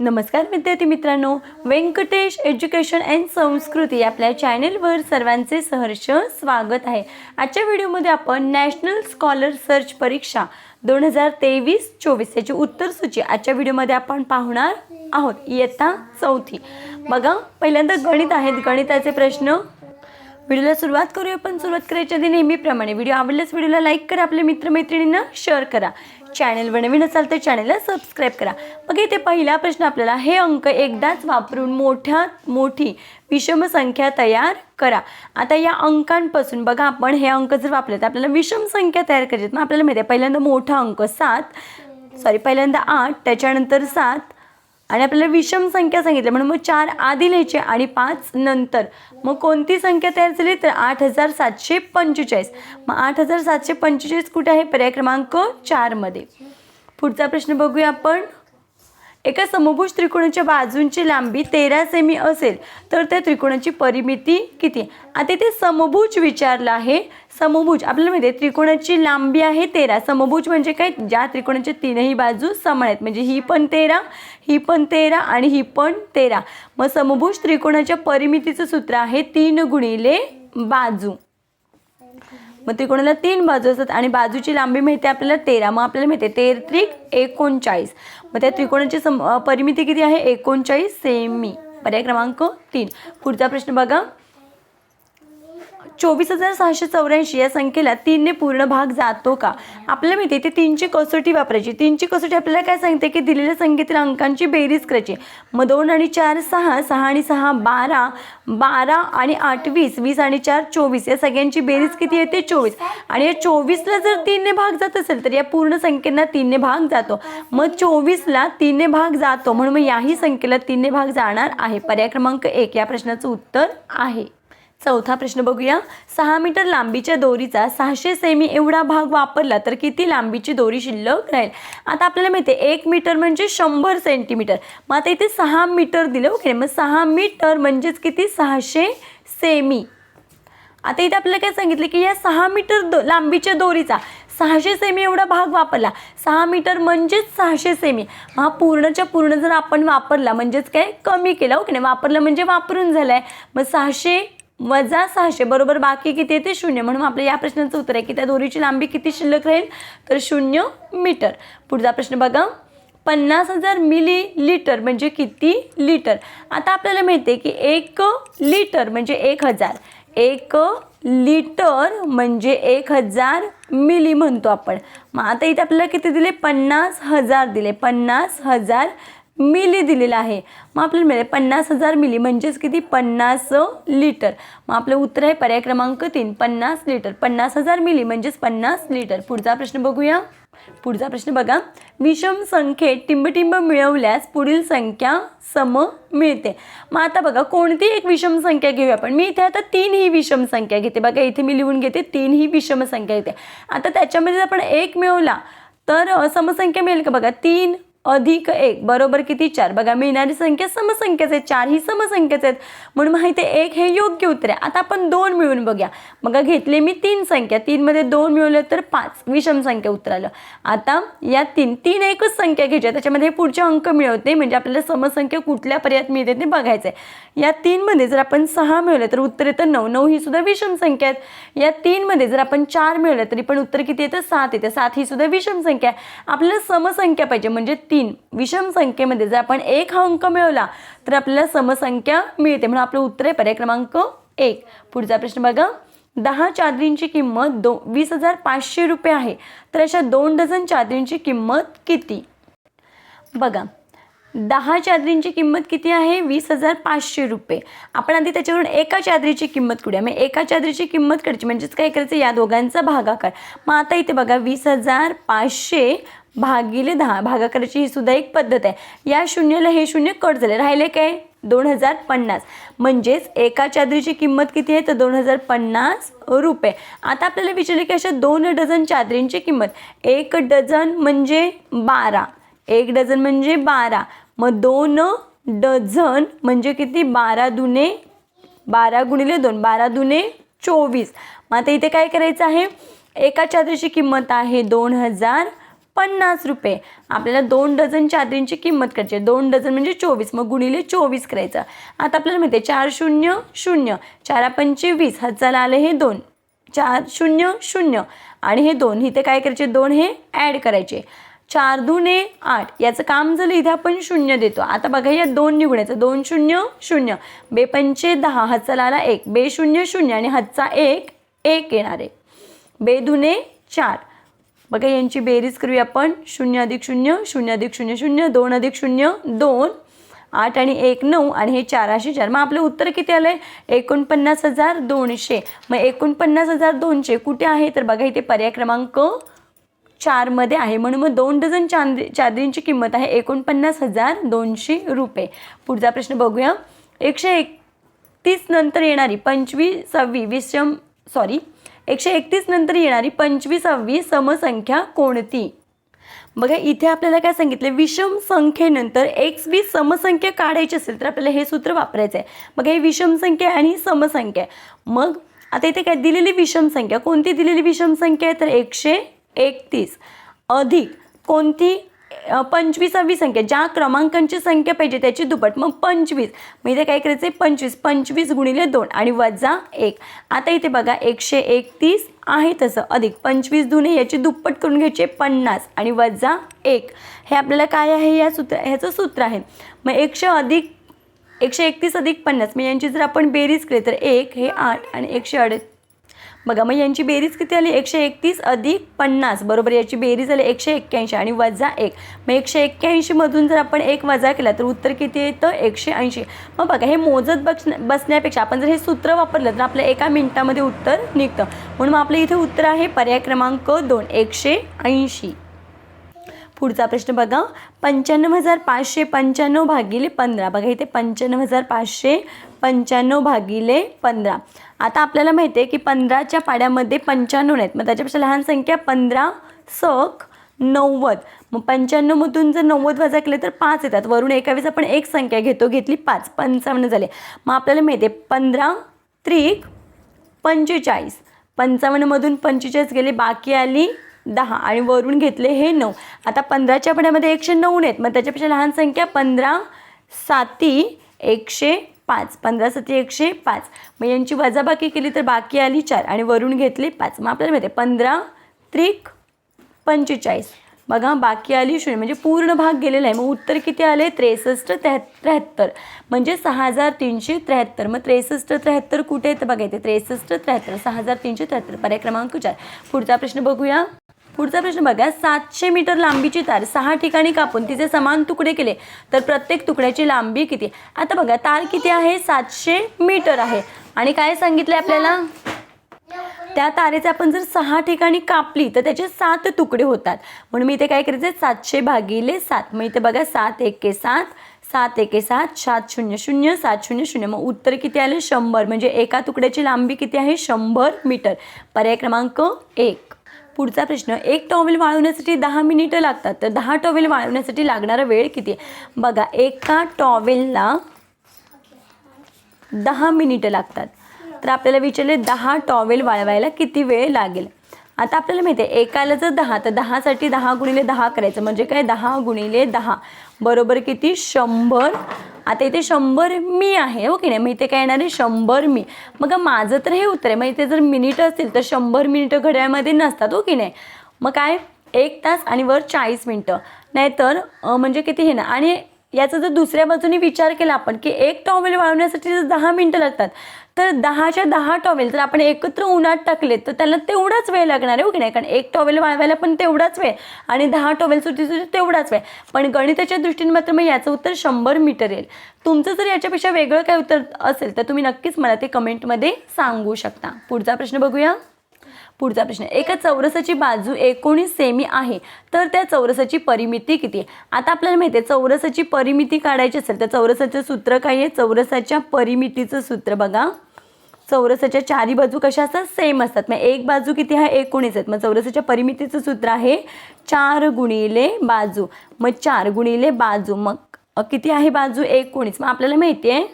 नमस्कार विद्यार्थी मित्रांनो. व्यंकटेश एज्युकेशन अँड संस्कृती आपल्या चॅनेलवर सर्वांचे सहर्ष स्वागत आहे. आजच्या व्हिडिओमध्ये आपण नॅशनल स्कॉलर सर्च परीक्षा दोन हजार तेवीस चोवीस याची उत्तरसूची आजच्या व्हिडिओमध्ये आपण पाहणार आहोत. इयत्ता चौथी. बघा पहिल्यांदा गणित आहेत. गणिताचे प्रश्न. व्हिडिओला सुरुवात करूया पण सुरुवात करायच्या आधी नेहमीप्रमाणे व्हिडिओ आवडल्यास व्हिडिओला लाईक करा. आपल्या मित्रमैत्रिणींना शेअर करा. चॅनलवर नवीन असाल तर चॅनलला सबस्क्राईब करा मग इथे पहिला प्रश्न आपल्याला हे अंक एकदाच वापरून मोठ्यात मोठी विषम संख्या तयार करा आता या अंकांपासून बघा आपण हे अंक जर वापरले तर आपल्याला विषम संख्या तयार करायची आहेत. मग आपल्याला माहिती आहे पहिल्यांदा मोठा अंक सात सॉरी पहिल्यांदा आठ त्याच्यानंतर सात आणि आपल्याला विषम संख्या सांगितल्या म्हणून मग चार आधी लिहायचे आणि पाच नंतर. मग कोणती संख्या तयार झाली? तर आठ हजार सातशे पंचेचाळीस. मग आठ हजार सातशे पंचेचाळीस कुठे आहे? पर्याय क्रमांक चारमध्ये. पुढचा प्रश्न बघूया आपण. एका समभुज त्रिकोणाच्या बाजूंची लांबी तेरा सेमी असेल तर त्या त्रिकोणाची परिमिती किती? आता इथे समभुज विचारलं आहे. समभुज आपल्याला माहिती आहे त्रिकोणाची लांबी आहे तेरा. समभुज म्हणजे काय? ज्या त्रिकोणाच्या तीनही बाजू समान आहेत. म्हणजे ही पण तेरा ही पण तेरा आणि ही पण तेरा. मग समभुज त्रिकोणाच्या परिमितीचं सूत्र आहे तीन गुणिले बाजू. मग त्रिकोणाला तीन बाजू असतात आणि बाजूची लांबी मिळते आपल्याला तेरा. मग आपल्याला मिळते तेर त्रिक एकोणचाळीस. मग त्या त्रिकोणाची सम परिमिती किती आहे? एकोणचाळीस सेमी. पर्याय क्रमांक तीन. पुढचा प्रश्न बघा. चोवीस हजार सहाशे चौऱ्याऐंशी या संख्येला तीनने पूर्ण भाग जातो का? आपल्याला माहिती आहे ते तीनची कसोटी वापरायची. तीनची कसोटी आपल्याला काय सांगते की दिलेल्या संख्येतील अंकांची बेरीज करायची. मग दोन आणि चार सहा सहा आणि सहा बारा बारा आणि आठ वीस वीस आणि चार चोवीस. या सगळ्यांची बेरीज किती येते चोवीस. आणि या चोवीसला जर तीनने भाग जात असेल तर या पूर्ण संख्येला तीनने भाग जातो. मग चोवीसला तीनने भाग जातो. म्हणून मग याही संख्येला तीनने भाग जाणार आहे. पर्याय क्रमांक एक. या प्रश्नाचं उत्तर आहे. चौथा प्रश्न बघूया. सहा मीटर लांबीच्या दोरीचा सहाशे सेमी एवढा भाग वापरला तर किती लांबीची दोरी शिल्लक राहील? आता आपल्याला माहिती आहे एक मीटर म्हणजे शंभर सेंटीमीटर. मग आता इथे सहा मीटर दिलं ओके. मग सहा मीटर म्हणजेच किती? सहाशे सेमी. आता इथे आपल्याला काय सांगितलं की या सहा मीटर दो लांबीच्या दोरीचा सहाशे सेमी एवढा भाग वापरला. सहा मीटर म्हणजेच सहाशे सेमी. हा पूर्णच्या पूर्ण जर आपण वापरला म्हणजेच काय? कमी केला ओके. नाही वापरलं म्हणजे वापरून झालं आहे मग सहाशे वजा सहाशे बरोबर? बाकी किती येते शून्य. म्हणून आपल्या या प्रश्नाचं उत्तर आहे की त्या दोरीची लांबी किती शिल्लक राहील? तर शून्य मीटर. पुढचा प्रश्न बघा. पन्नास हजार मिली लिटर म्हणजे किती लिटर? आता आपल्याला मिळते की एक लिटर म्हणजे एक हजार. एक लिटर म्हणजे एक हजार मिली म्हणतो आपण. मग आता इथे आपल्याला किती दिले? पन्नास हजार दिले. पन्नास हजार मिली दिलेलं आहे. मग आपल्याला मिळेल पन्नास हजार मिली म्हणजेच किती? पन्नास लिटर. मग आपलं उत्तर आहे पर्याय क्रमांक तीन पन्नास लिटर. पन्नास हजार मिली म्हणजेच पन्नास लिटर. पुढचा प्रश्न बघूया. पुढचा प्रश्न बघा. विषम संख्येत टिंबटिंब मिळवल्यास पुढील संख्या सम मिळते. मग आता बघा कोणती एक विषम संख्या घेऊया आपण? मी इथे आता तीन ही विषम संख्या घेते. बघा इथे मी लिहून घेते तीन ही विषम संख्या घेते. आता त्याच्यामध्ये जर आपण एक मिळवला तर समसंख्या मिळेल का बघा? तीन. अधिक एक. बरोबर किती? चार. बघा मिळणारी संख्या समसंख्याच आहेत. चार ही समसंख्याच आहेत. म्हणून माहिती आहे एक हे योग्य उत्तर. आहे आता आपण दोन मिळून बघूया. मग घेतले मी तीन संख्या. तीनमध्ये दोन मिळवले तर पाच. विषम संख्या उत्तर आलं आता या तीन तीन एकच संख्या घ्यायची. त्याच्यामध्ये पुढचे अंक मिळवते म्हणजे आपल्याला समसंख्या कुठल्या पर्यायात मिळते ते बघायचं आहे या तीनमध्ये जर आपण सहा मिळवले तर उत्तर येतं नऊ. नऊ ही सुद्धा विषम संख्या आहेत. या तीनमध्ये जर आपण चार मिळवले तरी पण उत्तर किती येतं? सात येतं. सात ही सुद्धा विषम संख्या आहे. आपल्याला समसंख्या पाहिजे. म्हणजे तीन विषम संख्येमध्ये जर आपण एक हा अंक मिळवला तर आपल्याला समसंख्या मिळते. म्हणून आपलं उत्तर आहे पर्याय क्रमांक एक. पुढचा प्रश्न बघा. दहा चादरींची किंमत दो वीस हजार पाचशे रुपये आहे. तर अशा दोन डझन चादरींची किंमत किती? बघा. दहा चादरींची किंमत किती आहे? वीस हजार पाचशे रुपये. आपण आधी त्याच्यावरून एका चादरीची किंमत करूया मग एका चादरीची किंमत करायची म्हणजेच काय करायचं? या दोघांचा भागाकार. मग आता इथे बघा वीस हजार पाचशे भागिले दहा. भागाकाराची ही सुद्धा एक पद्धत आहे. या शून्याला हे शून्य कट झाले. राहिले काय? दोन हजार पन्नास. म्हणजेच एका चादरीची किंमत किती आहे? तर दोन हजार पन्नास रुपये. आता आपल्याला विचारले की अशा दोन डझन चादरींची किंमत. एक डझन म्हणजे बारा. एक डझन म्हणजे बारा. मग दोन डझन म्हणजे किती? बारा दुने बारा गुणिले दोन बारा दुने चोवीस. मग आता इथे काय करायचं आहे? एका चादरीची किंमत आहे दोन हजार पन्नास रुपये. आपल्याला दोन डझन चादरींची किंमत करायची आहे. दोन डझन म्हणजे चोवीस. मग गुणिले चोवीस करायचं. आता आपल्याला माहिती आहे चार शून्य शून्य. चारा पंचे वीस. हजाला आलं हे दोन. चार शून्य शून्य. आणि हे दोन. इथे काय करायचे? दोन हे ॲड करायचे. चार दुने आठ. याचं काम झालं इथे आपण शून्य देतो. आता बघा या दोन निघण्याचं दोन शून्य शून्य. बे पंचे दहा हचलाला एक. बे शून्य शून्य आणि हातचा एक एक येणार आहे. बे दुने चार. बघा यांची बेरीज करूया आपण. शून्य अधिक शून्य शून्य अधिक शून्य शून्य. दोन अधिक शून्य दोन. आठ आणि एक नऊ आणि हे चाराशे चार. मग आपलं उत्तर किती आलं आहे एकोणपन्नास हजार दोनशे. मग एकोणपन्नास हजार दोनशे कुठे आहे? तर बघा इथे पर्याय क्रमांक चारमध्ये आहे. म्हणून मग दोन डझन चांदी चादरींची किंमत आहे एकोणपन्नास हजार दोनशे रुपये. पुढचा प्रश्न बघूया. एकशे एकतीस नंतर येणारी पंचवीसावी विषम सॉरी एकशे एकतीस नंतर येणारी पंचवीसावी समसंख्या कोणती? बघा इथे आपल्याला काय सांगितलं विषम संख्येनंतर एक्स बी समसंख्या काढायची असेल तर आपल्याला हे सूत्र वापरायचं आहे बघा ही विषम संख्या आणि ही समसंख्या. आहे मग आता इथे काय दिलेली विषम संख्या? कोणती दिलेली विषम संख्या आहे? तर एकशे एकतीस. अधिक कोणती अ, पंचवीसावी संख्या. ज्या क्रमांकांची संख्या पाहिजे त्याची दुप्पट. मग पंचवीस. मग इथे काय करायचं आहे पंचवीस. पंचवीस गुणिले दोन आणि वजा एक. आता इथे बघा एकशे एकतीस आहे तसं. अधिक पंचवीस दुने याची दुप्पट करून घ्यायचे पन्नास आणि वजा एक. हे आपल्याला काय आहे? या सूत्र ह्याचं सूत्र आहे. मग एकशे अधिक एकशे एकतीस अधिक पन्नास. मग यांची जर आपण बेरीज केली तर एक हे आठ आणि एकशे अडे बघा मग यांची बेरीज किती आली? एकशे एकतीस अधिक पन्नास. बरोबर याची बेरीज आली एकशे एक्क्याऐंशी आणि वजा एक. मग एकशे एक्क्याऐंशीमधून जर आपण एक वजा केला तर उत्तर किती येतं? एकशे ऐंशी. मग बघा हे मोजत बस बसण्यापेक्षा आपण जर हे सूत्र वापरलं तर आपल्या एका मिनिटामध्ये उत्तर निघतं. म्हणून मग आपलं इथे उत्तर आहे पर्याय क्रमांक दोन एकशे ऐंशी. पुढचा प्रश्न बघा. पंच्याण्णव हजार पाचशे पंच्याण्णव भागिले पंधरा. बघा इथे पंच्याण्णव हजार पाचशे पंच्याण्णव भागिले पंधरा. आता आपल्याला माहिती आहे की पंधराच्या पाड्यामध्ये पंच्याण्णव नाहीत. मग त्याच्यापेक्षा लहान संख्या पंधरा सक नव्वद. मग पंच्याण्णवमधून जर नव्वद वजा केले तर पाच येतात. वरून एका वेळेस आपण एक संख्या घेतो घेतली पाच. पंचावन्न झाले. मग आपल्याला माहिती आहे पंधरा त्रिक पंचेचाळीस. पंचावन्नमधून पंचेचाळीस गेले बाकी आली दहा आणि वरून घेतले हे नऊ. आता पंधराच्या पड्यामध्ये एकशे नऊ नाहीत मग त्याच्यापेक्षा लहान संख्या पंधरा साती एकशे पाच. पंधरा साती एकशे पाच. मग यांची वजाबाकी केली तर बाकी आली चार आणि वरून घेतले पाच. मग आपल्याला माहिती आहे पंधरा त्रिक पंचेचाळीस. बघा बाकी आली शून्य. म्हणजे पूर्ण भाग गेलेला आहे. मग उत्तर किती आले? त्रेसष्ट त्र्याहत त्र्याहत्तर. म्हणजे सहा हजार तीनशे त्र्याहत्तर. मग त्रेसष्ट त्र्याहत्तर कुठे येतं बघा इथे. त्रेसष्ट त्र्याहत्तर. सहा हजार तीनशे त्र्याहत्तर. पर्याय क्रमांक चार. पुढचा प्रश्न बघूया. पुढचा प्रश्न बघा. सातशे मीटर लांबीची तार सहा ठिकाणी कापून तिचे समान तुकडे केले. तर प्रत्येक तुकड्याची लांबी किती? आता बघा तार किती आहे? सातशे मीटर आहे. आणि काय सांगितलं आपल्याला? त्या तारेचे आपण जर सहा ठिकाणी कापली तर त्याचे सात तुकडे होतात. म्हणून मी इथे काय करायचं? सातशे भागिले सात. मग इथे बघा सात एके सात सात एके सात सात शून्य शून्य सात शून्य शून्य. मग उत्तर किती आलं? शंभर. म्हणजे एका तुकड्याची लांबी किती आहे? शंभर मीटर. पर्याय क्रमांक एक. पुढचा प्रश्न एक टॉवेल वाळवण्यासाठी दहा मिनिटं लागतात. तर दहा टॉवेल वाळवण्यासाठी लागणारा वेळ किती आहे? बघा एका टॉवेलला दहा मिनिटं लागतात. तर आपल्याला विचारले दहा टॉवेल वाळवायला किती वेळ लागेल? आता आपल्याला माहिती आहे एकाला जर दहा तर दहासाठी दहा गुणिले दहा करायचं. म्हणजे काय? दहा गुणिले दहा. बरोबर किती? शंभर आता इथे शंभर मी आहे हो की नाही? मग इथे काय येणार आहे? शंभर मी. मग माझं तर हे उत्तर आहे मग इथे जर मिनिटं असतील तर शंभर मिनिटं घड्याळमध्ये नसतात हो की नाही? मग काय? एक तास आणि वर चाळीस मिनटं. नाहीतर म्हणजे किती हे ना? आणि याचा जर दुसऱ्या बाजूने विचार केला आपण की एक टॉवेल वाळवण्यासाठी जर दहा मिनटं लागतात तर दहाच्या दहा टॉवेल जर आपण एकत्र उन्हात टाकले तर त्याला तेवढाच वेळ लागणार आहे हो की नाही? कारण एक टॉवेल वाळवायला पण तेवढाच वेळ आणि दहा टॉवेल सुटी सुटी तेवढाच वेळ. पण गणिताच्या दृष्टीने मात्र मग याचं उत्तर शंभर मीटर येईल. तुमचं जर याच्यापेक्षा वेगळं काय उत्तर असेल तर तुम्ही नक्कीच मला ते कमेंटमध्ये सांगू शकता. पुढचा प्रश्न बघूया. पुढचा प्रश्न एका चौरसाची बाजू एकोणीस सेमी आहे तर त्या चौरसाची परिमिती किती? आहे आता आपल्याला माहिती आहे चौरसाची परिमिती काढायची असेल तर चौरसाचं सूत्र काय आहे? चौरसाच्या परिमितीचं सूत्र बघा. चौरसाच्या चारी बाजू कशा असतात? सेम असतात. मग एक बाजू किती आहे? एकोणीस आहेत. मग चौरसाच्या परिमितीचं सूत्र आहे चार गुणिले बाजू. मग चार गुणिले बाजू. मग किती आहे बाजू? एकोणीस. मग आपल्याला माहिती आहे?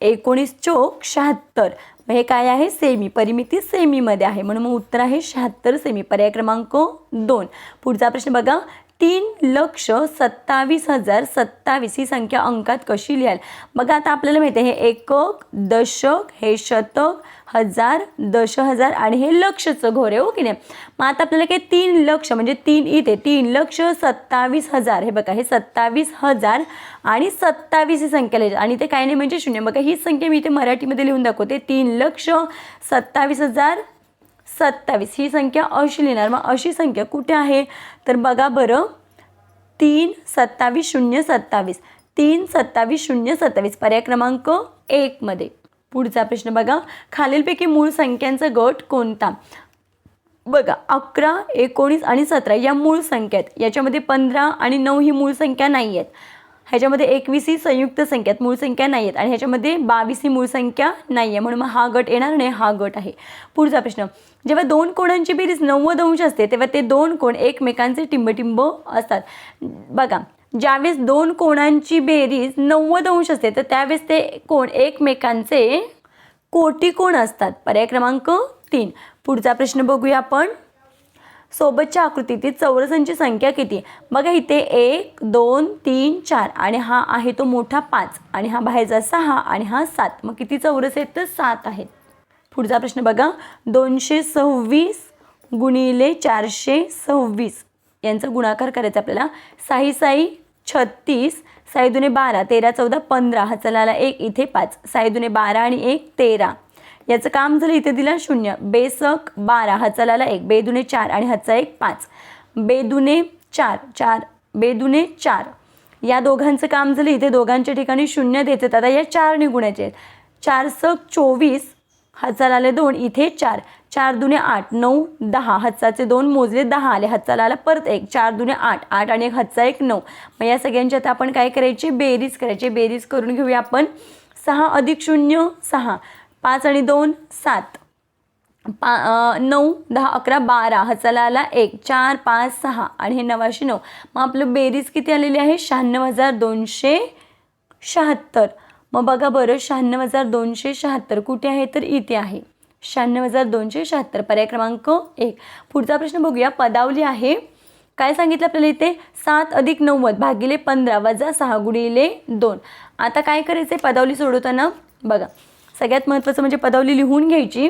एकोणीस चोक शहात्तर. मग हे काय आहे? सेमी परिमिती सेमीमध्ये आहे. म्हणून मग उत्तर आहे शहात्तर सेमी पर्याय क्रमांक दोन. पुढचा प्रश्न बघा. तीन लक्ष सत्तावीस हजार सत्तावीस ही संख्या अंकात कशी लिहाल? बघा आता आपल्याला माहिती आहे हे एकक दशक हे शतक हजार दश हजार आणि हे लक्षचं घोर आहे हो की नाही? मग आता आपल्याला काय तीन लक्ष म्हणजे तीन इथे तीन लक्ष सत्तावीस हजार हे बघा हे सत्तावीस हजार आणि सत्तावीस ही संख्या लिहायची. आणि ते काय नाही म्हणजे शून्य. बघा ही संख्या मी इथे मराठीमध्ये लिहून दाखवते. तीन लक्ष सत्तावीस हजार सत्तावीस. ही संख्या अशी लिहिणार मग अशी संख्या कुठे आहे? तर बघा बरं. तीन सत्तावीस शून्य सत्तावीस. तीन सत्तावीस शून्य सत्तावीस. पर्याय क्रमांक एकमध्ये पुढचा प्रश्न बघा. खालीलपैकी मूळ संख्यांचा गट कोणता? बघा अकरा एकोणीस आणि सतरा या मूळ संख्या आहेत. याच्यामध्ये पंधरा आणि नऊ ही मूळ संख्या नाही आहेत ह्याच्यामध्ये एकवीस ही संयुक्त संख्या मूळ संख्या नाही आहेत आणि ह्याच्यामध्ये बावीस ही मूळ संख्या नाही आहे म्हणून मग हा गट येणार नाही हा गट आहे. पुढचा प्रश्न. जेव्हा दोन कोणांची बेरीज नव्वद अंश असते तेव्हा ते दोन कोण एकमेकांचे टिंबटिंब असतात. बघा ज्यावेळेस दोन कोणांची बेरीज नव्वद अंश असते तर त्यावेळेस ते कोण एकमेकांचे कोटी कोण असतात? पर्याय क्रमांक तीन. पुढचा प्रश्न बघूया आपण. सोबतच्या आकृतीतील चौरसांची संख्या किती? बघा इथे एक दोन तीन चार आणि हा आहे तो मोठा पाच आणि हा बाहेरचा सहा आणि हा सात. मग किती चौरस आहेत? तर सात आहेत. पुढचा प्रश्न बघा. दोनशे सव्वीस गुणिले चारशे सव्वीस. यांचा गुणाकार करायचा आपल्याला. साई साई छत्तीस. साई दुने बारा तेरा चौदा पंधरा. हा चलाला एक इथे पाच. साई दुने बारा आणि एक तेरा. याचं काम झालं इथे दिलं शून्य. बेसक बारा हा एक बेदुने चार आणि हाचा एक पाच. बेदुने चार चार बेदुने चार. या दोघांचं काम झालं इथे दोघांच्या ठिकाणी शून्य द्यायचं आता या चार निघुण्याचे आहेत. चार सक चोवीस हातचाल दोन इथे चार. चार दुने आठ नऊ दहा. हच्चाचे दोन मोजले दहा आले. हच्चाला आला परत एक चार दुने आठ आठ आणि एक हच्चा एक नऊ. मग या सगळ्यांच्यात आपण काय करायचे? बेरीज करायचे. बेरीज करून घेऊया आपण. सहा अधिक शून्य सहा. पाच आणि दोन सात. पा नऊ दहा अकरा बारा हचाला आला एक चार पाच सहा आणि हे नवाशे नऊ. मग आपलं बेरीज किती आलेली आहे? शहाण्णव हजार दोनशे शहात्तर. मग बघा बरं शहाण्णव हजार दोनशे शहात्तर कुठे आहे? तर इथे आहे. शहाण्णव हजार दोनशे शहात्तर पर्याय क्रमांक एक. पुढचा प्रश्न बघूया. पदावली आहे. काय सांगितलं आपल्याला इथे? सात अधिक नव्वद भागिले पंधरा वजा सहा गुणिले दोन. आता काय करायचं आहे पदावली सोडवताना बघा. सगळ्यात महत्त्वाचं म्हणजे पदावली लिहून घ्यायची.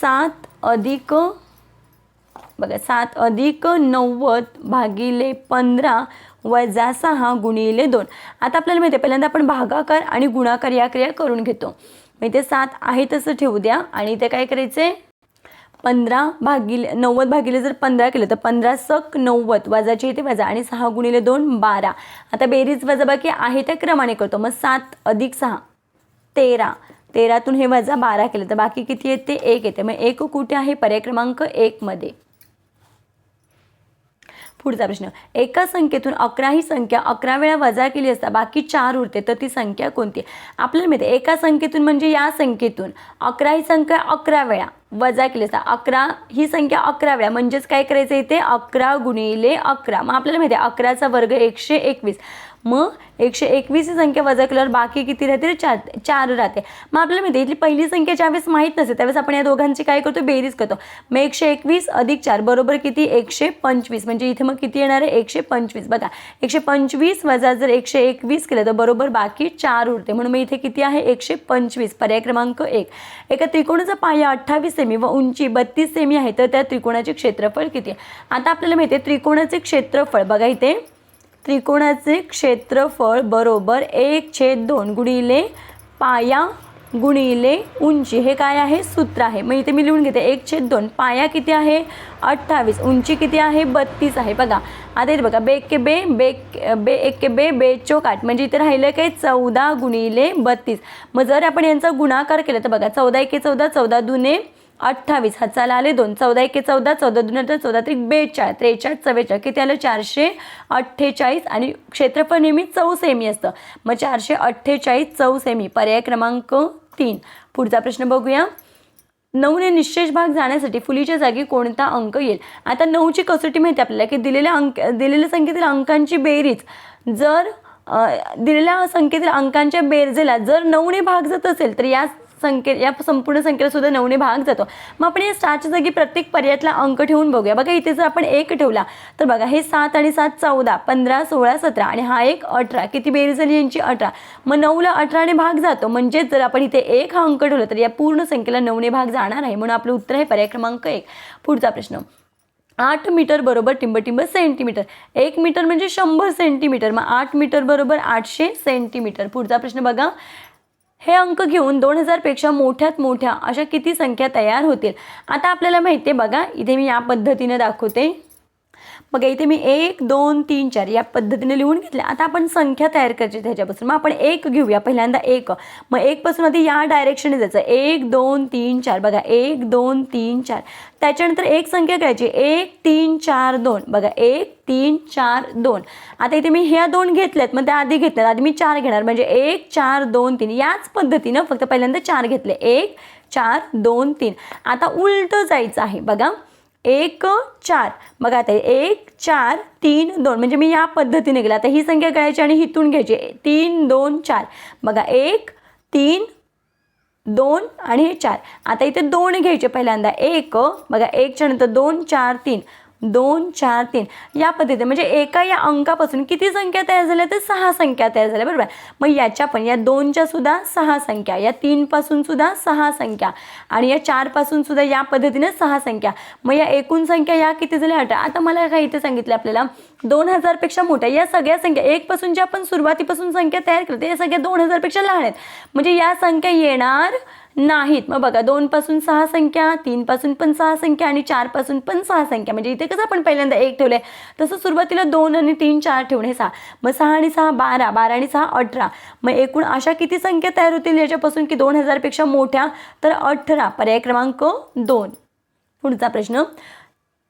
सात अधिक बघा सात अधिक नव्वद भागिले पंधरा वजा सहा गुणिले दोन. आता आपल्याला माहिती आहे पहिल्यांदा आपण भागाकार आणि गुणाकार या क्रिया करून घेतो. मग इथे सात आहे तसं ठेवू द्या. आणि ते काय करायचे पंधरा भागिले नव्वद भागिले जर पंधरा केलं तर पंधरा सक नव्वद. वजाचे येते वजा आणि सहा गुणिले दोन बारा. आता बेरीज वजा बाकी आहे त्या क्रमाने करतो. मग सात अधिक सहा. तेरा. तेरातून हे वजा बारा केलं. तर बाकी किती येते एक येते. मग एक कुठे आहे? पर्याय क्रमांक एकमध्ये पुढचा प्रश्न. एका संख्येतून अकरा ही संख्या अकरा वेळा वजा केली असता बाकी चार उरते तर ती संख्या कोणती आपल्याला माहिती आहे, एका संख्येतून म्हणजे या संख्येतून अकरा ही संख्या अकरा वेळा वजा केली असता. अकरा ही संख्या अकरा वेळा. म्हणजेच काय करायचं इथे? अकरा गुणिले अकरा. मग आपल्याला माहिती आहे अकराचा वर्ग एकशे एकवीस. मग एकशे एकवीस ही संख्या वजा केल्यावर बाकी किती राहते तर चार चार राहते. मग आपल्याला माहिती आहे, इथली पहिली संख्या ज्यावेळेस माहीत नसते त्यावेळेस आपण या दोघांची काय करतो? बेरीज करतो. मग एकशे एकवीस अधिक चार बरोबर किती? एकशे पंचवीस. म्हणजे इथे मग किती येणार आहे? एकशे पंचवीस. बघा एकशे पंचवीस वजा जर एकशे एकवीस केलं तर बरोबर बाकी चार उरते. म्हणून मग इथे किती आहे? एकशे पंचवीस. पर्याय क्रमांक एक. एका त्रिकोणाचा पाया अठ्ठावीस सेमी व उंची बत्तीस सेमी आहे तर त्या त्रिकोणाचे क्षेत्रफळ किती आहे? आता आपल्याला माहिती आहे त्रिकोणाचे क्षेत्रफळ. बघा इथे त्रिकोणाचे क्षेत्रफळ बरोबर एक छेद दोन गुणिले पाया गुणिले उंची. हे काय आहे? सूत्र आहे. मग इथे मी लिहून घेते. एक छेद दोन. पाया किती आहे? अठ्ठावीस. उंची किती आहे? बत्तीस आहे. बघा. आता इथे बघा. बेके बे बे बे एक के बे बे चोकाट म्हणजे इथे राहिलं काय? चौदा गुणिले बत्तीस. मग जर आपण यांचा गुणाकार केला तर बघा. चौदा एके चौदा चौदा दुने अठ्ठावीस. हाताला आले दोन. चौदा एके चौदा चौदा दोन हजार चौदा त्रिक बेचाळीस. त्रेचाळीस चव्वेचाळीस. किती आलं? चारशे अठ्ठेचाळीस आणि क्षेत्रफळ नेहमी चौ सेमी असतं. मग चारशे अठ्ठेचाळीस चौ सेमी पर्याय क्रमांक तीन. पुढचा प्रश्न बघूया. नऊने निश्चेष भाग जाण्यासाठी फुलीच्या जागी कोणता अंक येईल? आता नऊची कसोटी माहिती आहे आपल्याला की दिलेल्या अंक दिलेल्या संख्येतील अंकांची बेरीज. जर दिलेल्या संख्येतील अंकांच्या बेरजेला जर नऊने भाग जात असेल तर या संख्ये या संपूर्ण संख्येला सुद्धा नऊने भाग जातो. मग आपण या स्टारच्या जागी प्रत्येक पर्यायातला अंक ठेवून बघूया. बघा इथे जर आपण एक ठेवला तर बघा हे सात आणि सात चौदा पंधरा सोळा सतरा आणि हा एक अठरा. किती बेरीज झाली यांची? अठरा. मग नऊला अठराने भाग जातो. म्हणजेच जर आपण इथे एक हा अंक ठेवला तर या पूर्ण संख्येला नऊने भाग जाणार आहे. म्हणून आपलं उत्तर आहे पर्याय क्रमांक एक. पुढचा प्रश्न. आठ मीटर बरोबर टिंबटिंब सेंटीमीटर. एक मीटर म्हणजे शंभर सेंटीमीटर. मग आठ मीटर बरोबर आठशे सेंटीमीटर. पुढचा प्रश्न बघा. हे अंक घेऊन दोन हजारपेक्षा मोठ्यात मोठ्या अशा किती संख्या तयार होतील? आता आपल्याला माहिती आहे बघा. इथे मी या पद्धतीनं दाखवते. बघा इथे मी एक दोन तीन चार या पद्धतीने लिहून घेतल्या. आता आपण संख्या तयार करायची त्याच्यापासून. मग आपण एक घेऊया. पहिल्यांदा एक. मग एकपासून आधी या डायरेक्शनने जायचं. एक दोन तीन चार. बघा एक दोन तीन चार. त्याच्यानंतर एक संख्या करायची एक तीन चार दोन. बघा एक तीन चार दोन. आता इथे मी ह्या दोन घेतल्यात. मग त्या आधी घेतल्यात. आधी मी चार घेणार. म्हणजे एक चार दोन तीन. याच पद्धतीनं फक्त पहिल्यांदा चार घेतले. एक चार दोन तीन. आता उलटं जायचं आहे. बघा एक चार. बघा आता एक चार तीन दोन. म्हणजे मी या पद्धतीने गेला आता ही संख्या कळायची आणि हिथून घ्यायची. तीन दोन चार. बघा एक तीन दोन आणि हे चार. आता इथे दोन घ्यायचे पहिल्यांदा. एक बघा एकच्या नंतर दोन चार तीन. दोन चार तीन. या पद्धतीने म्हणजे एका या अंकापासून किती संख्या तयार झाल्या तर सहा संख्या तयार झाल्या बरोबर? मग याच्या पण या दोनच्या सुद्धा सहा संख्या या तीनपासून सुद्धा सहा संख्या आणि या चारपासून सुद्धा या पद्धतीने सहा संख्या. मग या एकूण संख्या या किती झाल्या? अठरा आता मला काय इथे सांगितलं आपल्याला दोन हजारपेक्षा मोठ्या या सगळ्या संख्या एकपासून ज्या आपण सुरुवातीपासून संख्या तयार करतो या सगळ्या दोन हजारपेक्षा लहान आहेत. म्हणजे या संख्या येणार नाहीत. मग बघा दोनपासून सहा संख्या तीनपासून पण सहा संख्या आणि चारपासून पण सहा संख्या. म्हणजे इथे कसं आपण पहिल्यांदा एक ठेवलंय? तसं सुरुवातीला दोन आणि तीन चार ठेवणे सहा. मग सहा आणि सहा बारा. बारा आणि सहा अठरा. मग एकूण अशा किती संख्या तयार होतील याच्यापासून की दोन हजारपेक्षा मोठ्या? तर अठरा. पर्याय क्रमांक दोन. पुढचा प्रश्न.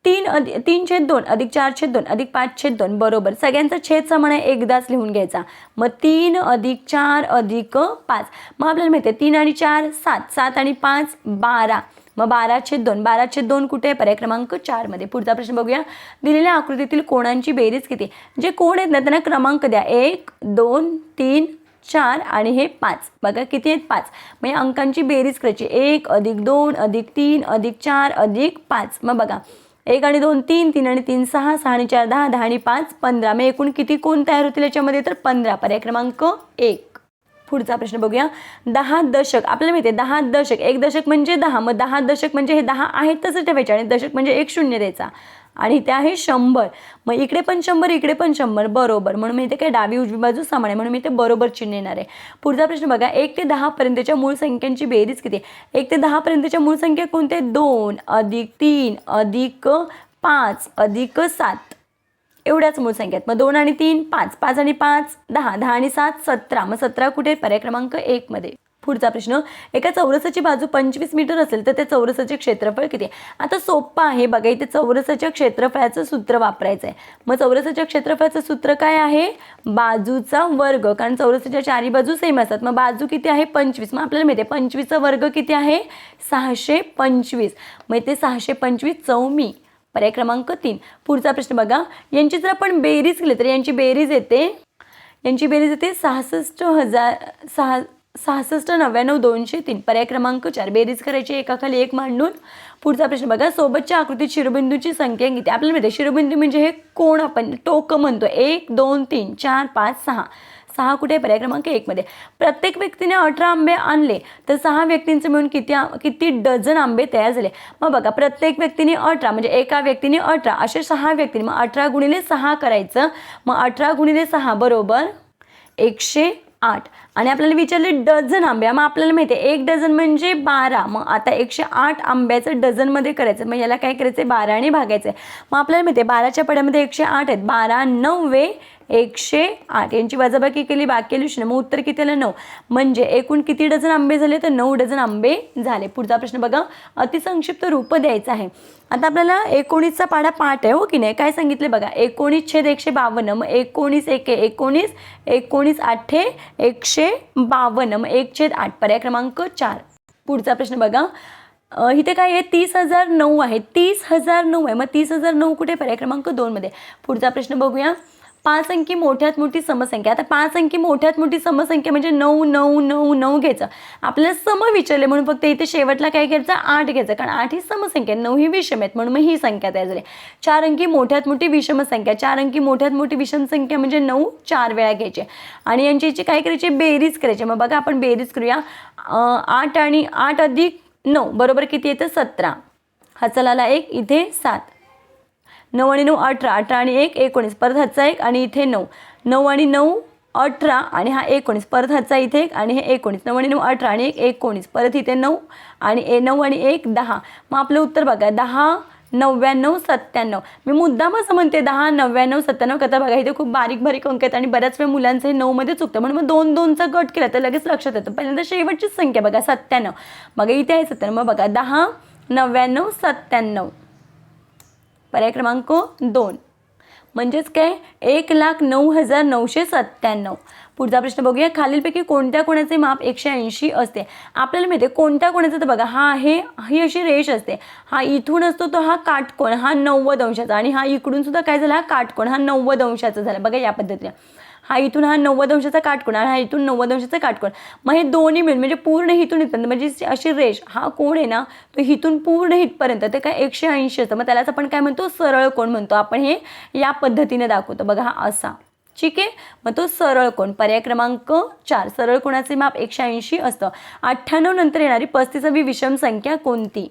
तीन अधिक तीन छेद दोन अधिक चार छेद दोन अधिक पाच छेद दोन बरोबर. सगळ्यांचा छेद समान आहे एकदाच लिहून घ्यायचा. मग तीन अधिक चार अधिक पाच. मग आपल्याला माहिती आहे तीन आणि चार सात. सात आणि पाच बारा. मग बारा छेद दोन बारा छेद दोन कुठे आहे? पर्याय क्रमांक चारमध्ये पुढचा प्रश्न बघूया. दिलेल्या आकृतीतील कोणांची बेरीज किती? जे कोण आहेत ना त्यांना क्रमांक द्या. एक दोन तीन चार आणि हे पाच. बघा किती आहेत? पाच. म्हणजे अंकांची बेरीज करायची. एक अधिक दोन अधिक तीन अधिक चार अधिक पाच. मग बघा. एक आणि दोन तीन तीन आणि तीन सहा सहा आणि चार दहा दहा आणि पाच पंधरा. मग एकूण किती कोण तयार होतील याच्यामध्ये? तर पंधरा पर्याय क्रमांक एक. पुढचा प्रश्न बघूया. दहा दशक. आपल्याला माहिती आहे दहा दशक. एक दशक म्हणजे दहा. मग दहा दशक म्हणजे हे दहा आहेत तसं ठेवायचे आणि दशक म्हणजे एक शून्य द्यायचा. आणि ते आहे शंभर. मग इकडे पण शंभर इकडे पण शंभर. बरोबर. म्हणून मी इथे काय डावी उजवी बाजू समान आहे. म्हणून मी ते बरोबर चिन्ह येणार आहे. पुढचा प्रश्न बघा. एक ते दहापर्यंतच्या मूळ संख्यांची बेरीज किती आहे? एक ते दहापर्यंतच्या मूळ संख्या कोणत्या दोन अधिक तीन अधिक पाच अधिक सात. एवढ्याच मूळ संख्या आहेत. मग दोन आणि तीन पाच. पाच आणि पाच दहा. दहा आणि सात सतरा. मग सतरा कुठे पर्याय क्रमांक एकमध्ये पुढचा प्रश्न एका चौरसाची बाजू पंचवीस मीटर असेल तर त्या चौरसाचे क्षेत्रफळ किती आहे? आता सोपं आहे बघा इथे चौरसाच्या क्षेत्रफळाचं सूत्र वापरायचं आहे. मग चौरसाच्या क्षेत्रफळाचं सूत्र काय आहे? बाजूचा वर्ग कारण चौरसाच्या चारी बाजू सेम असतात. मग बाजू किती आहे? पंचवीस. मग आपल्याला माहिती आहे पंचवीसचा वर्ग किती आहे? सहाशे पंचवीस. मग इथे सहाशे पंचवीस चौमी पर्याय क्रमांक तीन. पुढचा प्रश्न बघा यांची जर आपण बेरीज केली तर यांची बेरीज येते यांची बेरीज येते सहासष्ट हजार सहा सहासष्ट नव्याण्णव दोनशे तीन. पर्याय क्रमांक चार. बेरीज करायची एकाखाली एक मांडून पुढचा प्रश्न बघा. सोबतच्या आकृतीत शिरोबिंदूची संख्या किती? आपल्याला माहिती आहे शिरोबिंदू म्हणजे हे कोण आपण? टोकं म्हणतो. एक दोन तीन चार पाच सहा. सहा कुठे? पर्याय क्रमांक एकमध्ये प्रत्येक व्यक्तीने अठरा आंबे आणले तर सहा व्यक्तींचे मिळून किती किती डझन आंबे तयार झाले? मग बघा प्रत्येक व्यक्तीने अठरा म्हणजे एका व्यक्तीने अठरा. असे सहा व्यक्तीने मग अठरा गुणिले सहा करायचं. मग अठरा गुणिले सहा बरोबर एकशे आठ. आणि आपल्याला विचारले डझन आंबे. मग आपल्याला माहिती आहे एक डझन म्हणजे बारा. मग आता एकशे आठ आंब्याचं डझनमध्ये करायचं. मग याला काय करायचं आहे बाराने भागायचं आहे मग आपल्याला माहिती आहे बाराच्या पड्यामध्ये एकशे आठ आहेत. बारा नव्वे एकशे आठ. यांची वजाबाकी केली बाकी केली शून्य. मग उत्तर किती आलं? नऊ. म्हणजे एकूण किती डझन आंबे झाले? तर नऊ डझन आंबे झाले. पुढचा प्रश्न बघा. अतिसंक्षिप्त रूप द्यायचं आहे. आता आपल्याला एकोणीसचा पाडा पाठ आहे हो की नाही? काय सांगितले बघा. एकोणीस छेद एकशे बावन्न. मग एकोणीस एके एकोणीस एकोणीस आठे एकशे बावन्न. मग एक छेद आठ. पर्याय क्रमांक चार. पुढचा प्रश्न बघा. इथे काय आहे? तीस हजार नऊ आहे. तीस हजार नऊ आहे. मग तीस हजार नऊ कुठे? पर्याय क्रमांक दोनमध्ये. पुढचा प्रश्न बघूया. पाच अंकी मोठ्यात मोठी समसंख्या. आता पाच अंकी मोठ्यात मोठी समसंख्या म्हणजे नऊ नऊ नऊ नऊ घ्यायचं. आपल्याला सम विचारले म्हणून फक्त इथे शेवटला काय घ्यायचं? आठ घ्यायचं. कारण आठ ही समसंख्या. नऊ ही विषम आहेत म्हणून मग ही संख्या तयार झाली. चार अंकी मोठ्यात मोठी विषम संख्या चार अंकी मोठ्यात मोठी विषम संख्या म्हणजे नऊ चार वेळा घ्यायचे. आणि यांची याची काय करायची? बेरीज करायची. मग बघा आपण बेरीज करूया. आठ आणि आठ अधिक नऊ. बरोबर किती येतं? सतरा. हा चलाला एक इथे सात. नऊ आणि नऊ अठरा. अठरा आणि एक एकोणीस. परत हातचा एक आणि इथे नऊ. नऊ आणि नऊ अठरा आणि हा एकोणीस. परत हातचा इथे एक आणि हे एकोणीस. नऊ आणि नऊ अठरा आणि एक एकोणीस. परत इथे नऊ आणि ए नऊ आणि एक दहा. मग आपलं उत्तर बघा. दहा नव्याण्णव सत्त्याण्णव. मी मुद्दाम असं म्हणते दहा नव्याण्णव सत्त्याण्णव करता बघा. इथे खूप बारीक बारीक अंक आहेत आणि बऱ्याच वेळ मुलांचं हे नऊमध्ये चुकतं. म्हणून मग दोन दोनचा गट केला तर लगेच लक्षात येतं. पहिल्यांदा शेवटचीच संख्या बघा सत्त्याण्णव. बघा इथे आहे सत्त्याण्णव. मग बघा दहा नव्याण्णव सत्त्याण्णव. पर्याय क्रमांक दोन. म्हणजेच काय? एक लाख नऊ हजार नऊशे सत्त्याण्णव. पुढचा प्रश्न बघूया. खालीलपैकी कोणत्या कोणाचे माप एकशे ऐंशी असते? आपल्याला माहिती आहे कोणत्या कोणाचं तर बघा हा आहे ही अशी रेष असते. हा इथून असतो तो हा काटकोण हा नव्वद अंशाचा. आणि हा इकडून सुद्धा काय झाला? हा काटकोण हा नव्वद अंशाचा झाला. बघा या पद्धतीने. हा इथून हा नव्वद अंशाचा काटकोण आणि हा इथून नव्वद अंशाचा काटकोण मग हे दोन्ही मिळून म्हणजे पूर्ण हिथून इथपर्यंत म्हणजे अशी रेष हा कोण आहे ना तो हिथून पूर्ण हितपर्यंत ते काय एकशे ऐंशी असतं. मग त्यालाच आपण काय म्हणतो? सरळ कोण म्हणतो? आपण हे या पद्धतीने दाखवतो. बघा हा असा. ठीक आहे? मग तो सरळ कोण? पर्याय क्रमांक चार. सरळ कोणाचे माप एकशे ऐंशी असतं. अठ्ठ्याण्णव नंतर येणारी पस्तीसावी विषम संख्या कोणती?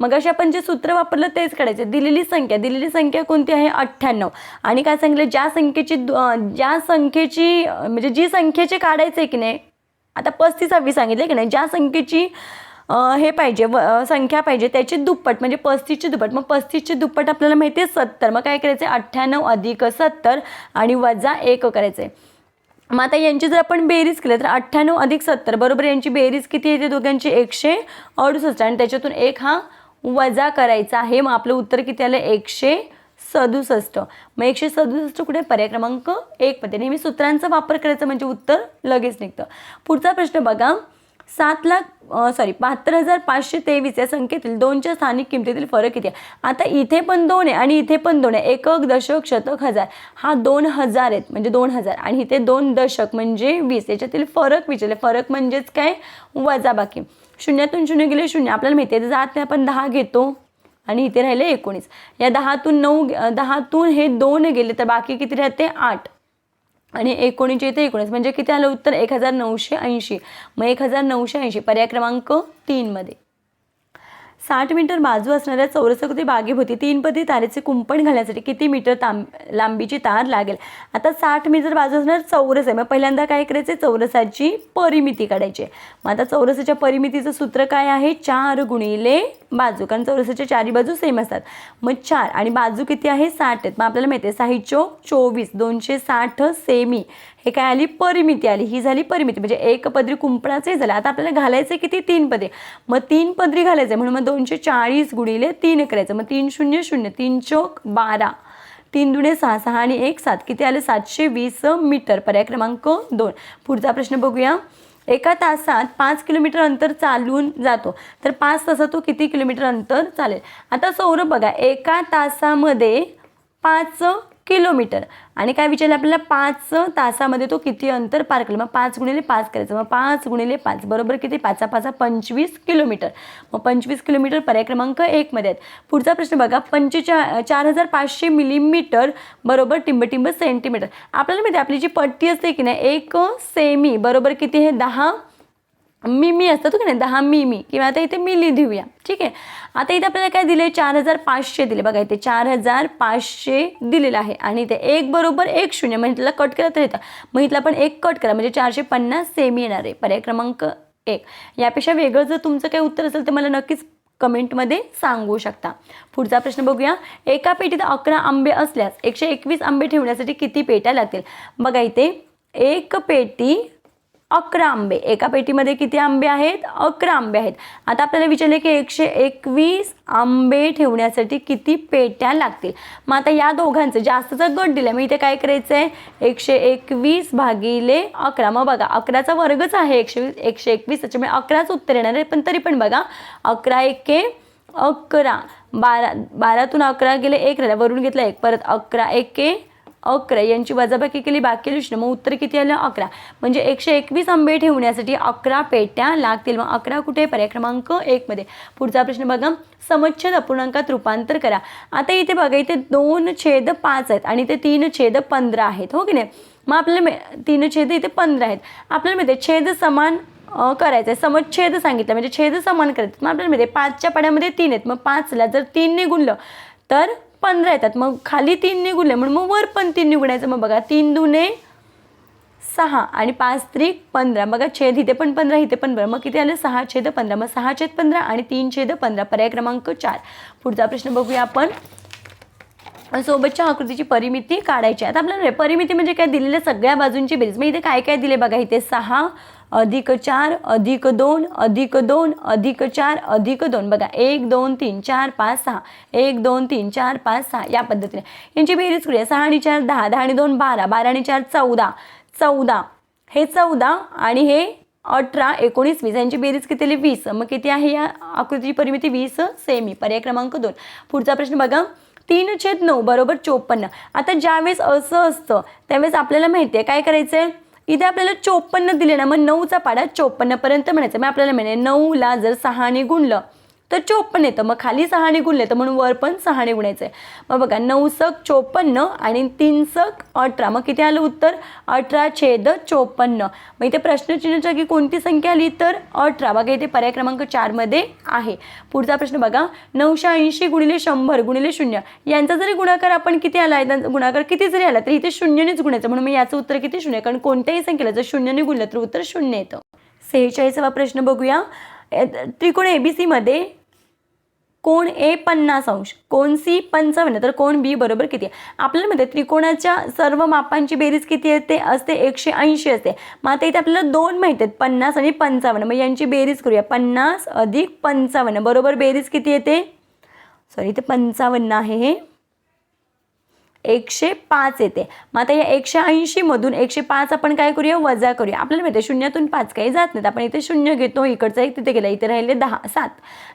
मग अशी आपण जे सूत्र वापरलं तेच काढायचे. दिलेली संख्या. दिलेली संख्या कोणती आहे? अठ्ठ्याण्णव. आणि काय सांगितलं? ज्या संख्येची दु- ज्या संख्येची म्हणजे जी संख्येचे काढायचे की नाही? आता पस्तीस हवी सांगितले की नाही? ज्या संख्येची हे पाहिजे व संख्या पाहिजे त्याची दुप्पट म्हणजे पस्तीसची दुप्पट. मग पस्तीसची दुप्पट आपल्याला माहिती आहे सत्तर. मग काय करायचं अठ्ठ्याण्णव अधिक सत्तर आणि वजा एक करायचं आहे मग आता यांची जर आपण बेरीज केली तर अठ्ठ्याण्णव अधिक सत्तर. बरोबर यांची बेरीज किती येते दोघांची एकशे अडुसष्ट. आणि त्याच्यातून एक हा वजा करायचा आहे. मग आपलं उत्तर किती आलं? एकशे सदुसष्ट. मग एकशे सदुसष्ट कुठे? पर्याय क्रमांक एकमध्ये नेहमी सूत्रांचा वापर करायचा म्हणजे उत्तर लगेच निघतं. पुढचा प्रश्न बघा. सात लाख सॉरी बहात्तर हजार पाचशे तेवीस या संख्येतील दोनच्या स्थानिक किमतीतील फरक किती आहे? आता इथे पण दोन आहे आणि इथे पण दोन आहे. एकक दशक शतक हजार. हा दोन हजार आहेत. म्हणजे दोन हजार. आणि इथे दोन दशक म्हणजे वीस. याच्यातील फरक विचारले. फरक म्हणजेच काय? वजा बाकी शून्यातून शून्य गेले शून्य. आपल्याला माहिती आहे जात नाही आपण दहा घेतो. आणि इथे राहिले एकोणीस. या दहातून नऊ दहातून हे दोन गेले तर बाकी किती राहते? आठ. आणि एकोणीसचे इथे एकोणीस. म्हणजे किती आलं उत्तर? एक हजार नऊशे ऐंशी. मग एक हजार नऊशे ऐंशी. पर्याय क्रमांक तीनमध्ये साठ मीटर बाजू असणाऱ्या चौरसकृती बागेभोवती तीन पदी तारेचे कुंपण घालण्यासाठी किती मीटर तांब लांबीची तार लागेल? आता साठ मीटर बाजू असणार चौरस आहे. मग पहिल्यांदा काय करायचे चौरसाची परिमिती काढायची आहे. मग आता चौरसाच्या परिमितीचं सूत्र काय आहे? चार गुणिले बाजू. कारण चौरसाच्या चारी बाजू सेम असतात. मग चार आणि बाजू किती आहे? साठ आहेत. मग आपल्याला माहिती आहे साही चोक चोवीस दोनशे साठ सेमी हे काय आली? परिमिती आली. ही झाली परिमिती. म्हणजे एक पदरी कुंपणाचे झालं. आता आपल्याला घालायचं किती? तीन पदरी. मग तीन पदरी घालायचं म्हणून मग दोनशे चाळीस गुणिले तीन करायचं. मग तीन शून्य शून्य. तीन चोक बारा. तीन दुणे सहा सहा आणि एक सात. किती आले? सातशे वीस मीटर. पर्याय क्रमांक दोन. पुढचा प्रश्न बघूया. एका तासात पाच किलोमीटर अंतर चालून जातो. तर पाच तासात तो किती किलोमीटर अंतर चालेल? आता सौरभ बघा. एका तासामध्ये पाच किलोमीटर. आणि काय विचारलं आपल्याला? पाच तासामध्ये तो किती अंतर पार केलं? मग पाच गुणिले पाच करायचं. मग पाच गुणिले पाच. बरोबर किती? पाचा पाचा पंचवीस किलोमीटर. मग पंचवीस किलोमीटर पर्याय क्रमांक एकमध्ये आहेत. पुढचा प्रश्न बघा. पंचेचा चार हजार पाचशे मिलीमीटर बरोबर टिंब सेंटीमीटर. आपल्याला माहिती आहे, आपली जी पट्टी असते की नाही एक सेमी बरोबर किती हे दहा मी मी असतात की नाही? दहा मी मी किंवा आता इथे मी लिहूया ठीक आहे? आता इथे आपल्याला काय दिले चार हजार पाचशे दिले. बघा इथे चार हजार पाचशे दिलेलं आहे. आणि इथे एक बरोबर एक शून्य. म्हणजे त्याला कट करा तर येतं. मग इथला पण एक कट करा. म्हणजे चारशे पन्नास सेमी येणार आहे. पर्याय क्रमांक एक. यापेक्षा वेगळं जर तुमचं काही उत्तर असेल तर मला नक्कीच कमेंटमध्ये सांगू शकता. पुढचा प्रश्न बघूया. एका पेटीत अकरा आंबे असल्यास एकशे एकवीस आंबे ठेवण्यासाठी किती पेट्या लागतील? बघा इथे एक पेटी अकरा आंबे. एका पेटीमध्ये किती आंबे आहेत? अकरा आंबे आहेत. आता आपल्याला विचारले की एकशे एकवीस आंबे ठेवण्यासाठी किती पेट्या लागतील? मग आता या दोघांचं जास्तचा गट दिला मग इथे काय करायचं आहे एकशे एकवीस भागिले अकरा. मग बघा अकराचा वर्गच आहे एकशे वीस एकशे एकवीस. त्याच्यामुळे अकराच उत्तर येणार आहे. पण तरी पण बघा अकरा एके अकरा. बारा बारातून अकरा गेले एक राहिला वरून घेतला एक. परत अकरा एके अकरा. यांची वजाबाकी केली बाकी आली मग उत्तर किती आलं? अकरा. म्हणजे एकशे एकवीस आंबे ठेवण्यासाठी अकरा पेट्या लागतील. मग अकरा कुठे? पर्याय क्रमांक एकमध्ये पुढचा प्रश्न बघा. समच्छेद अपूर्णांकात रूपांतर करा. आता इथे बघा इथे दोन छेद पाच आहेत आणि ते तीन छेद पंधरा आहेत. हो की नाही? मग आपल्याला मे- तीन छेद इथे पंधरा आहेत. आपल्याला माहिती आहे छेद समान करायचं आहे समच्छेद सांगितलं. म्हणजे छेद समान करायचं मग आपल्याला माहिती आहे पाचच्या पाड्यामध्ये तीन आहेत. मग पाचला जर तीनने गुणलं तर पंधरा येतात. मग खाली तीन निघुले म्हणून मग वर पण तीन निघण्याचं मग बघा तीन दुने सहा आणि पाच त्रिक पंधरा. बघा छेद इथे पण पंधरा इथे पण पंधरा. मग किती आलं? सहा छेद पंधरा. मग सहा छेद पंधरा आणि तीन छेद पंधरा. पर्याय क्रमांक चार. पुढचा प्रश्न बघूया आपण. सोबतच्या आकृतीची परिमिती काढायची आहे. आता आपल्याला परिमिती म्हणजे काय? दिलेल्या सगळ्या बाजूंची बेरीज. मग इथे काय काय दिले बघा? इथे सहा अधिक चार अधिक दोन अधिक दोन अधिक चार अधिक दोन. बघा एक दोन तीन चार पाच सहा. एक दोन तीन चार पाच सहा. या पद्धतीने. यांची बेरीज करूया. सहा आणि चार दहा. दहा आणि दोन बारा. बारा आणि चार चौदा. चौदा. हे चौदा आणि हे अठरा एकोणीस वीस. यांची बेरीज किती आली वीस. मग किती आहे या आकृतीची परिमिती? वीस सेमी. पर्याय क्रमांक दोन. पुढचा प्रश्न बघा. तीन छेद नऊ बरोबर चोपन्न. आता ज्यावेळेस असं असतं त्यावेळेस आपल्याला माहिती आहे काय करायचं आहे इथे आपल्याला चोपन्न दिले ना मग नऊचा पाडा चोपन्नपर्यंत म्हणायचं. मग आपल्याला म्हणे नऊला जर सहाने गुणलं तर चोपन्न येतं. मग खाली सहाने गुणले तर म्हणून वर पण सहाने गुणायचं आहे मग बघा नऊ सक चोपन्न आणि तीन सक अठरा. मग किती आलं उत्तर? अठरा छेद चोपन्न. मग इथे प्रश्नचिन्हाच्या जागी कोणती संख्या आली तर? अठरा. बघा इथे पर्याय क्रमांक चारमध्ये आहे. पुढचा प्रश्न बघा. नऊशे ऐंशी गुणिले शंभर गुणिले शून्य. यांचा जरी गुणाकार आपण किती आला आहे त्यांचा गुणाकार किती जरी आला तरी इथे शून्यनेच गुणायचं. म्हणून मग याचं उत्तर किती शून्य? कारण कोणत्याही संख्येला जर शून्यने गुणलं तर उत्तर शून्य येतं. सेहेचाळीसावा प्रश्न बघूया. ए- त्रिकोण एबीसीमध्ये कोण ए पन्नास अंश कोण सी पंचावन्न तर कोण बी बरोबर किती आहे? आपल्याला माहिती आहे त्रिकोणाच्या सर्व मापांची बेरीज किती येते असते एकशे ऐंशी असते. मग आता इथे आपल्याला दोन माहिती आहेत पन्नास आणि पंचावन्न. मग यांची बेरीज करूया. पन्नास अधिक पंचावन्न बरोबर बेरीज किती येते? सॉरी इथे पंचावन्न आहे हे. एकशे पाच येते. मग आता या एकशे ऐंशीमधून एकशे पाच आपण काय करूया? वजा करूया. आपल्याला माहिती आहे शून्यातून पाच काही जात नाहीत. आपण इथे शून्य घेतो. इकडचा एक तिथे गेला. इथे राहिले दहा सात.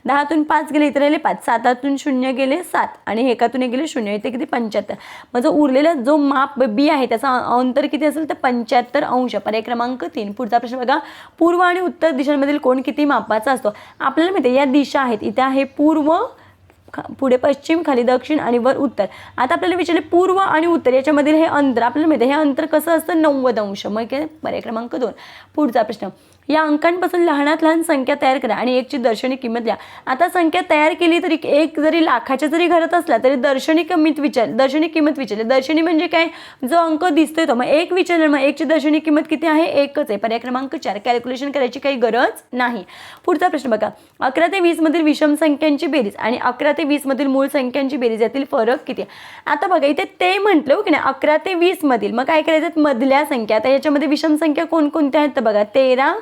दहातून पाच गेले इथे राहिले पाच. सातातून शून्य गेले सात. आणि एकातून एक गेले शून्य. इथे किती? पंच्याहत्तर. मग जो उरलेला जो माप बी आहे त्याचा अंतर किती असेल तर पंच्याहत्तर अंश. पर्याय क्रमांक तीन. पुढचा प्रश्न बघा. पूर्व आणि उत्तर दिशांमधील कोण किती मापाचा असतो? आपल्याला माहिती आहे या दिशा आहेत. इथे आहे पूर्व पुढे पश्चिम खाली दक्षिण आणि वर उत्तर. आता आपल्याला विचारले पूर्व आणि उत्तर याच्यामधील हे अंतर आपल्याला माहिती आहे हे अंतर कसं असतं? नव्वद अंश. मग काय पर्याय क्रमांक दोन. पुढचा प्रश्न. या अंकांपासून लहानात लहान संख्या तयार करा आणि एकची दर्शनी किंमत द्या आता संख्या तयार केली तरी एक जरी लाखाच्या जरी घरात असला तरी दर्शनी किंमत विचार दर्शनी किंमत विचारली. दर्शनी म्हणजे काय? जो अंक दिसतोय तो. मग एक विचारलं मग एकची दर्शनी किंमत किती आहे? एकच आहे. पर्याय क्रमांक चार. कॅल्क्युलेशन करायची काही गरज नाही. पुढचा प्रश्न बघा. अकरा ते वीस मधील विषम संख्यांची बेरीज आणि अकरा ते वीस मधील मूळ संख्यांची बेरीज यातील फरक किती आहे? आता बघा इथे ते म्हटलं हो की नाही अकरा ते वीस मधील. मग काय करायचं मधल्या संख्या. आता याच्यामध्ये विषम संख्या कोणकोणत्या आहेत? तर बघा तेरा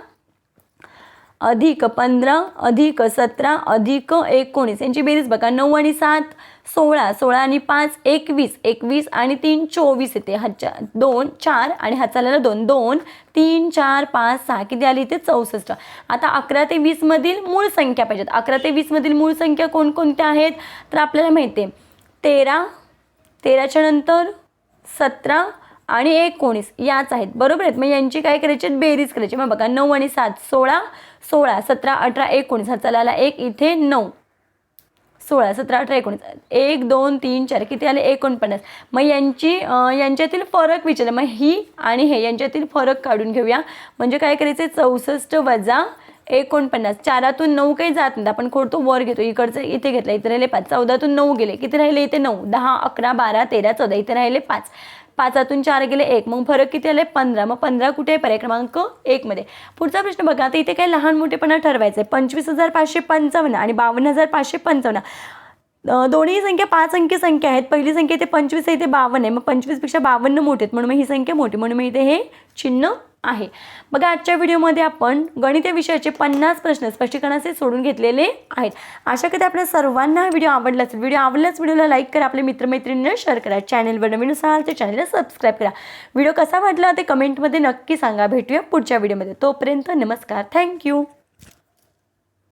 अधिक पंधरा अधिक सतरा अधिक एकोणीस. यांची बेरीज बघा नऊ आणि सात सोळा सोळा आणि पाच एकवीस एकवीस आणि तीन चोवीस येते. हातच्या दोन चार आणि हा चालायला दोन दोन तीन चार पाच सहा किती आली इथे चौसष्ट. आता अकरा ते वीसमधील मूळ संख्या पाहिजेत. अकरा ते वीसमधील मूळ संख्या कोणकोणत्या आहेत? तर आपल्याला माहिती आहे तेरा तेराच्या नंतर सतरा आणि एकोणीस याच आहेत. बरोबर आहेत? मग यांची काय करायची आहेत? बेरीज करायची. मग बघा नऊ आणि सात सोळा सोळा सतरा अठरा एकोणीस हा चला एक इथे नऊ. सोळा सतरा अठरा एकोणीस. एक दोन तीन चार किती आले? एकोणपन्नास. मग यांची यांच्यातील फरक विचार. मग ही आणि हे यांच्यातील फरक काढून घेऊया. म्हणजे काय करायचं चौसष्ट वजा एकोणपन्नास. चारातून नऊ काही जात नाही आपण खोडतो वर घेतो. इकडचं इथे घेतलं इथे राहिले पाच. चौदातून नऊ गेले. किती राहिले? इथे नऊ. दहा अकरा बारा तेरा चौदा. इथे राहिले पाच. पाचातून चार गेले एक. मग फरक किती आले? पंधरा. मग पंधरा कुठे? आहे पर्याय क्रमांक एकमध्ये पुढचा प्रश्न बघा आता इथे काय लहान मोठेपणा ठरवायचं आहे पंचवीस हजार पाचशे पंचावन्न आणि बावन्न हजार पाचशे पंचावन्न. दोन्ही संख्या पाच अंकी संख्या आहेत. पहिली संख्या इथे पंचवीस आहे इथे बावन्न आहे. मग पंचवीसपेक्षा बावन्न मोठे आहेत. म्हणून मग ही संख्या मोठी म्हणून मग इथे हे चिन्ह आहे. बघा आजच्या व्हिडिओमध्ये आपण गणित या विषयाचे पन्नास प्रश्न स्पष्टीकरणाचे सोडून घेतलेले आहेत. आशा करते आपल्या सर्वांना हा व्हिडिओ आवडला असेल. व्हिडिओ आवडल्याच व्हिडिओला लाईक करा. आपल्या मित्रमैत्रिणींना शेअर करा. चॅनलवर नवीन असाल तर चॅनलला सबस्क्राईब करा. व्हिडिओ कसा वाटला ते कमेंटमध्ये नक्की सांगा. भेटूया पुढच्या व्हिडिओमध्ये. तोपर्यंत नमस्कार. थँक्यू.